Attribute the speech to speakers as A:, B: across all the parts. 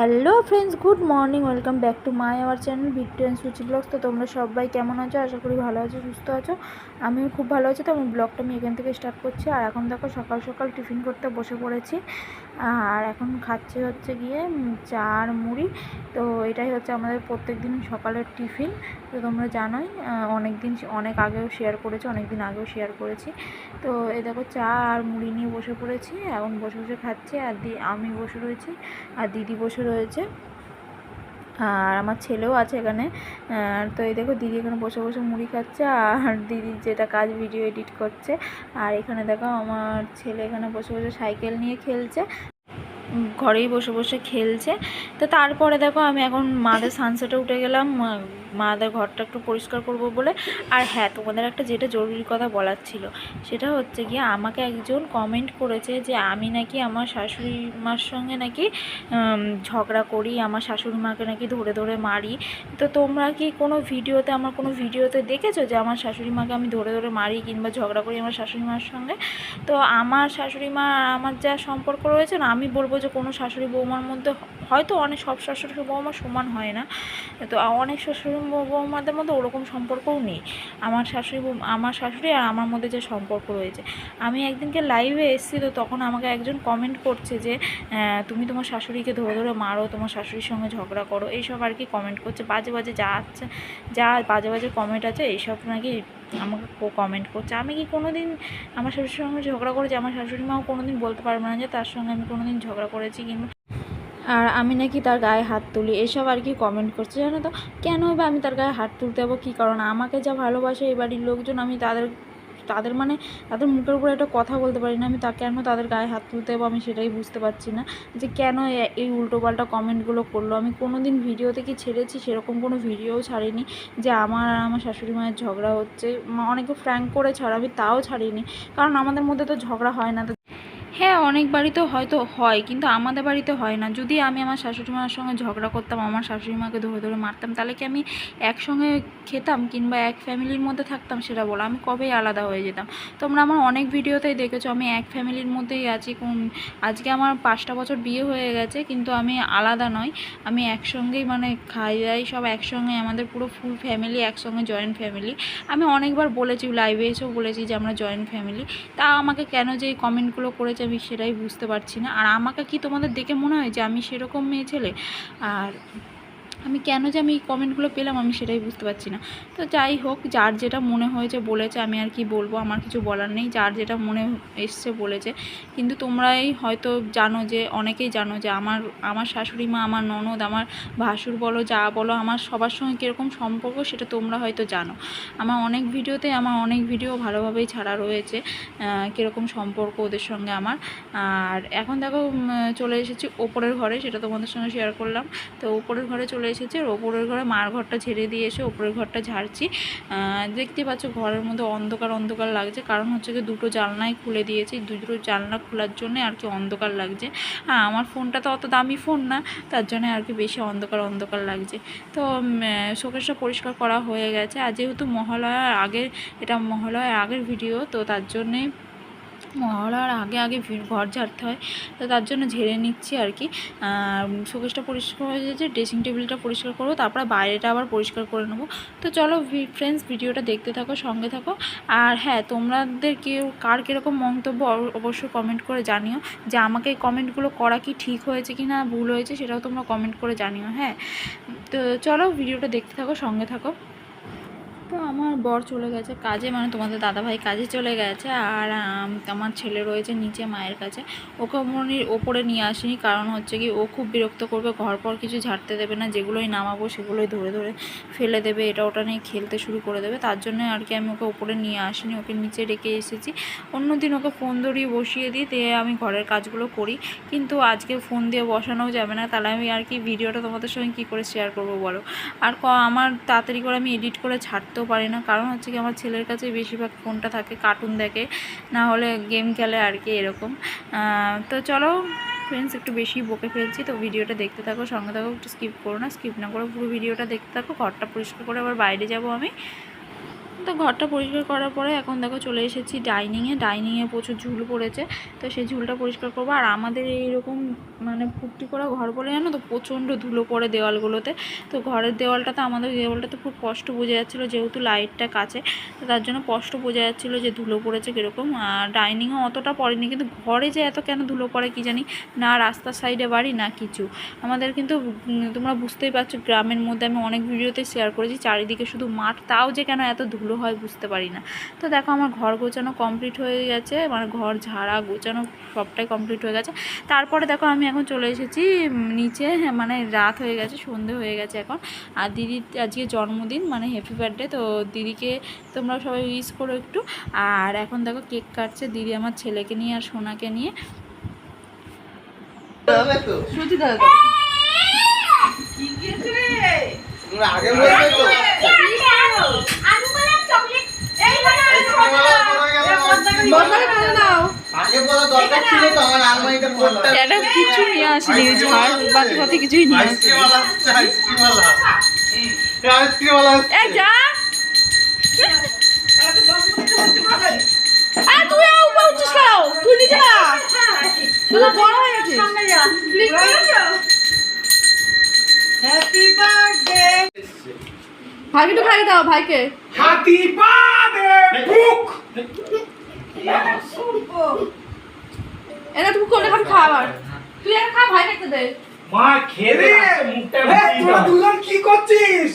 A: Hello friends, good morning, welcome back to my our channel Bittu and Suchi vlogs. তো তোমরা সবাই কেমন আছো? আশা করি ভালো আছো, সুস্থ আছো। আমিও খুব ভালো আছি। তো আমি ব্লগটা আমি এখান থেকে স্টার্ট করছি। আর এখন দেখো সকাল সকাল টিফিন করতে বসে পড়েছি। আর এখন খাচ্ছে হচ্ছে গিয়ে চা আর মুড়ি। তো এটাই হচ্ছে আমাদের প্রত্যেক দিন সকালের টিফিন। তো তোমরা জানোই অনেক দিন অনেক আগেও শেয়ার করেছি অনেক দিন আগেও শেয়ার করেছি। তো এ দেখো চা আর মুড়ি নিয়ে বসে পড়েছি, এখন বসে বসে খাচ্ছি, আর দি, আমি বসে রয়েছি, আর দিদি বসে রয়েছে। আর আমার ছেলেও আছে এখানে। তো এই দেখো দিদি এখানে বসে বসে মুড়ি খাচ্ছে আর দিদি যেটা কাজ ভিডিও এডিট করছে। আর এখানে দেখো আমার ছেলে এখানে বসে বসে সাইকেল নিয়ে খেলছে। ঘরেই বসে বসে খেলছে। তো তারপরে দেখো আমি এখন মাদের সানসেটে উঠে গেলাম মাদের ঘরটা একটু পরিষ্কার করব বলে। আর হ্যাঁ তোমাদের একটা যেটা জরুরি কথা বলার ছিল, সেটা হচ্ছে গিয়ে আমাকে একজন কমেন্ট করেছে যে, আমি নাকি আমার শাশুড়ি মার সঙ্গে নাকি ঝগড়া করি, আমার শাশুড়ি মাকে নাকি ধরে ধরে মারি। তো তোমরা কি কোনো ভিডিওতে, আমার কোনো ভিডিওতে দেখেছ যে, আমার শাশুড়ি মাকে আমি ধরে ধরে মারি কিংবা ঝগড়া করি আমার শাশুড়ি মার সঙ্গে? তো আমার শাশুড়ি মা, আমার যা সম্পর্ক রয়েছে না, আমি বলব যে কোনো শাশুড়ি বৌমার মধ্যে হয়তো অনেক সব শাশুড়ি বৌমা সমান হয় না। তো অনেক শাশুড়ি বৌমাদের মধ্যে ওরকম সম্পর্কও নেই। আমার শাশুড়ি আমার শাশুড়ি আর আমার মধ্যে যে সম্পর্ক রয়েছে। আমি একদিনকে লাইভে এসেছি তো তখন আমাকে একজন কমেন্ট করছে যে তুমি তোমার শাশুড়িকে ধরে ধরে মারো, তোমার শাশুড়ির সঙ্গে ঝগড়া করো। এইসব আর কি কমেন্ট করছে। বাজে বাজে যা আছে, যা বাজে বাজে কমেন্ট আছে, এইসব নাকি আমাকে কমেন্ট করছে। আমি কি কোনো দিন আমার শাশুড়ির সঙ্গে ঝগড়া করেছি? আমার শাশুড়ি মাও কোনো দিন বলতে পারবে না যে তার সঙ্গে আমি কোনো দিন ঝগড়া করেছি কিংবা আর আমি নাকি তার গায়ে হাত তুলি। এসব আর কি কমেন্ট করছে জানো তো? কেন বা আমি তার গায়ে হাত তুলতে যাব? কী কারণ? আমাকে যা ভালোবাসে এই বাড়ির লোকজন, আমি তাদের তাদের মানে তাদের মুখের উপরে একটা কথা বলতে পারি না, আমি তা কেন তাদের গায়ে হাত তুলতে যাব আমি সেটাই বুঝতে পারছি না যে কেন এই উল্টোপাল্টা কমেন্টগুলো করল। আমি কোনো দিন ভিডিও কি ছেড়েছি সেরকম কোনো ভিডিওও ছাড়িনি যে আমার আর আমার শাশুড়ি মায়ের ঝগড়া হচ্ছে। অনেকে ফ্র্যাঙ্ক করে ছাড়া, আমি তাও ছাড়িনি। কারণ আমাদের মধ্যে তো ঝগড়া হয় না। হ্যাঁ অনেক বাড়িতেও হয়তো হয়, কিন্তু আমাদের বাড়িতে হয় না। যদি আমি আমার শাশুড়ি মার সঙ্গে ঝগড়া করতাম, আমার শাশুড়ি মাকে ধরে ধরে মারতাম, তাহলে কি আমি একসঙ্গে খেতাম কিংবা এক ফ্যামিলির মধ্যে থাকতাম সেটা বলো? আমি কবেই আলাদা হয়ে যেতাম? তোমরা আমার অনেক ভিডিওতেই দেখেছ, আমি এক ফ্যামিলির মধ্যেই আছি। কোন- আজকে আমার পাঁচটা বছর বিয়ে হয়ে গেছে, কিন্তু আমি আলাদা নয় আমি একসঙ্গেই মানে খাই দাই সব একসঙ্গে, আমাদের পুরো ফুল ফ্যামিলি একসঙ্গে জয়েন্ট ফ্যামিলি আমি অনেকবার বলেছি লাইভে এসেও বলেছি যে আমরা জয়েন্ট ফ্যামিলি তা আমাকে কেন যে এই কমেন্টগুলো করেছে আমি সেটাই বুঝতে পারছি না। আর আমাকে কি তোমাদের দেখে মনে হয় যে আমি সেরকম মেয়ে ছেলে? আর আমি কেন যে আমি এই কমেন্টগুলো পেলাম আমি সেটাই বুঝতে পারছি না। তো যাই হোক, যার যেটা মনে হয়েছে বলেছে, আমি আর কি বলব, আমার কিছু বলার নেই। যার যেটা মনে এসছে বলেছে। কিন্তু তোমরাই হয়তো জানো যে, অনেকেই জানো যে, আমার আমার শাশুড়ি মা, আমার ননদ, আমার ভাসুর বলো, যা বলো, আমার সবার সঙ্গে কীরকম সম্পর্ক সেটা তোমরা হয়তো জানো। আমার অনেক ভিডিওতে আমার অনেক ভিডিও ভালোভাবেই ছাড়া রয়েছে কীরকম সম্পর্ক ওদের সঙ্গে আমার। আর এখন দেখো চলে এসেছি ওপরের ঘরে, সেটা তোমাদের সঙ্গে শেয়ার করলাম। তো ওপরের ঘরে চলে এসেছি। আর ওপরের ঘরে মার ঘরটা ঝেড়ে দিয়ে এসে ওপরের ঘরটা ঝাড়ছি। দেখতে পাচ্ছ ঘরের মধ্যে অন্ধকার অন্ধকার লাগছে। কারণ হচ্ছে কি দুটো জানলাই খুলে দিয়েছি। দুটো জানলা খোলার জন্য আর কি অন্ধকার লাগছে। হ্যাঁ আমার ফোনটা তো অত দামি ফোন না। তার জন্য আর কি বেশি অন্ধকার অন্ধকার লাগছে। তো শোকেসটা পরিষ্কার করা হয়ে গেছে। আর যেহেতু মহালয়ার আগের, এটা মহালয়ার আগের ভিডিও তো তার জন্যে মহালয়ার আগে আগে ঘর ঝাড়তে হয়। তো তার জন্য ঝেড়ে নিচ্ছি আর কি। শোকেসটা পরিষ্কার হয়ে যাচ্ছে ড্রেসিং টেবিলটা পরিষ্কার করব, তারপরে বাইরেটা আবার পরিষ্কার করে নেব। তো চলো ফ্রেন্ডস ভিডিওটা দেখতে থাকো, সঙ্গে থাকো। আর হ্যাঁ তোমাদের কেউ, কার কীরকম মন্তব্য অব- অবশ্যই কমেন্ট করে জানিও। যে আমাকে এই কমেন্টগুলো করা কি ঠিক হয়েছে কি না ভুল হয়েছে, সেটাও তোমরা কমেন্ট করে জানিও হ্যাঁ? তো চলো ভিডিওটা দেখতে থাকো, সঙ্গে থাকো। তো আমার বর চলে গেছে কাজে মানে তোমাদের দাদাভাই কাজে চলে গেছে আর আমার ছেলে রয়েছে নিচে মায়ের কাছে। ওকে মনে ওপরে নিয়ে আসিনি, কারণ হচ্ছে কি ও খুব বিরক্ত করবে, ঘর পর কিছু ঝাড়তে দেবে না, যেগুলোই নামাবো সেগুলোই ধরে ধরে ফেলে দেবে, এটা ওটা নিয়ে খেলতে শুরু করে দেবে। তার জন্য আর কি আমি ওকে ওপরে নিয়ে আসিনি, ওকে নিচে রেখে এসেছি। অন্য দিন ওকে ফোন ধরিয়ে বসিয়ে দিই, দিয়ে আমি ঘরের কাজগুলো করি। কিন্তু আজকে ফোন দিয়ে বসানোও যাবে না, তাহলে আমি আর কি ভিডিওটা তোমাদের সঙ্গে কী করে শেয়ার করব বলো? আর ক- আমার তাড়াতাড়ি করে আমি এডিট করে ছাড়তেও পারি না। কারণ হচ্ছে কি আমার ছেলের কাছে বেশিরভাগ ফোনটা থাকে কার্টুন দেখে। না হলে গেম খেলে আর কি এরকম। তো চলো ফ্রেন্ডস একটু বেশি বকে ফেলছি। তো ভিডিওটা দেখতে থাকো, সঙ্গে থাকো, একটু স্কিপ করো না স্কিপ না করে পুরো ভিডিওটা দেখতে থাকো, ঘরটা পরিষ্কার করে আবার বাইরে যাব আমি। তো ঘরটা পরিষ্কার করার পরে এখন দেখো চলে এসেছি ডাইনিংয়ে। ডাইনিংয়ে প্রচুর ঝুল পড়েছে, তো সেই ঝুলটা পরিষ্কার করব। আর আমাদের এইরকম মানে ফুটটি করা ঘর বলে জানো তো, প্রচণ্ড ধুলো পড়ে দেওয়ালগুলোতে। তো ঘরের দেওয়ালটা তো আমাদের দেওয়ালটা তো খুব কষ্ট বোঝা যাচ্ছিল যেহেতু লাইটটা কাছে, তো তার জন্য স্পষ্ট বোঝা যাচ্ছিল যে ধুলো পড়েছে কীরকম। আর ডাইনিংয়ে অতটা পড়েনি, কিন্তু ঘরে যে এত কেন ধুলো পড়ে কি জানি, না রাস্তার সাইডে বাড়ি, না কিছু। আমাদের কিন্তু তোমরা বুঝতেই পারছ, গ্রামের মধ্যে আমি অনেক ভিডিওতে শেয়ার করেছি, চারিদিকে শুধু মাঠ, তাও যে কেন এত ধুলো হয় বুঝতে পারি না। তো দেখো আমার ঘর গোছানো কমপ্লিট হয়ে গেছে মানে ঘর ঝাড়া গোছানো সবটাই কমপ্লিট হয়ে গেছে। তারপরে দেখো আমি এখন চলে এসেছি নিচে হ্যাঁ, মানে রাত হয়ে গেছে সন্ধে হয়ে গেছে এখন। আর দিদির আজকে জন্মদিন মানে হ্যাপি বার্থডে তো দিদিকে তোমরা সবাই উইশ করো একটু। আর এখন দেখো কেক কাটছে দিদি আমার ছেলেকে নিয়ে আর সোনাকে নিয়ে।
B: তুমি আগে বলবে তো।
A: আসিনি ঝাড় বাতি ফাতি কিছুই নিয়ে আসিনি যা। আরে তুই উপরে উঠছিস কেন? তুই নিচে না
C: তুই তো বড় হয়ে গেছিস
D: হ্যাপি বার্থডে
C: ভাইকে একটু খাইয়ে দাও ভাইকে।
D: হাতি বাদে বুক
C: এটা তুমি খাবি খাবার তুই একটা খা ভাইকে একটা দে।
D: মা খেদে মুখটা তোরা দুজন কি করছিস?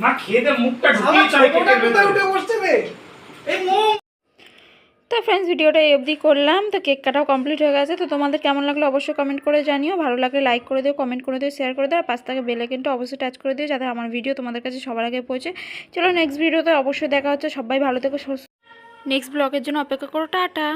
D: মা খেদে মুখটা ঢুকিয়ে চাই কেটে কোথায় উঠে বসছে রে? এই মুখ
A: তো ফ্রেন্ডস ভিডিওটা এই অবধি করলাম। তো কেক কাটাও কমপ্লিট হয়ে গেছে। তো তোমাদের কেমন লাগল অবশ্যই কমেন্ট করে জানিও। ভালো লাগলে লাইক করে দিও কমেন্ট করে দিও শেয়ার করে দিও আর পাশ থেকে বেল আইকনটা অবশ্যই টাচ করে দিও যাতে আমার ভিডিও তোমাদের কাছে সবার আগে পৌঁছে। চলো নেক্সট ভিডিওতে অবশ্যই দেখা হচ্ছে। সবাই ভালো থেকো নেক্সট ব্লগের জন্য অপেক্ষা করো টাটা।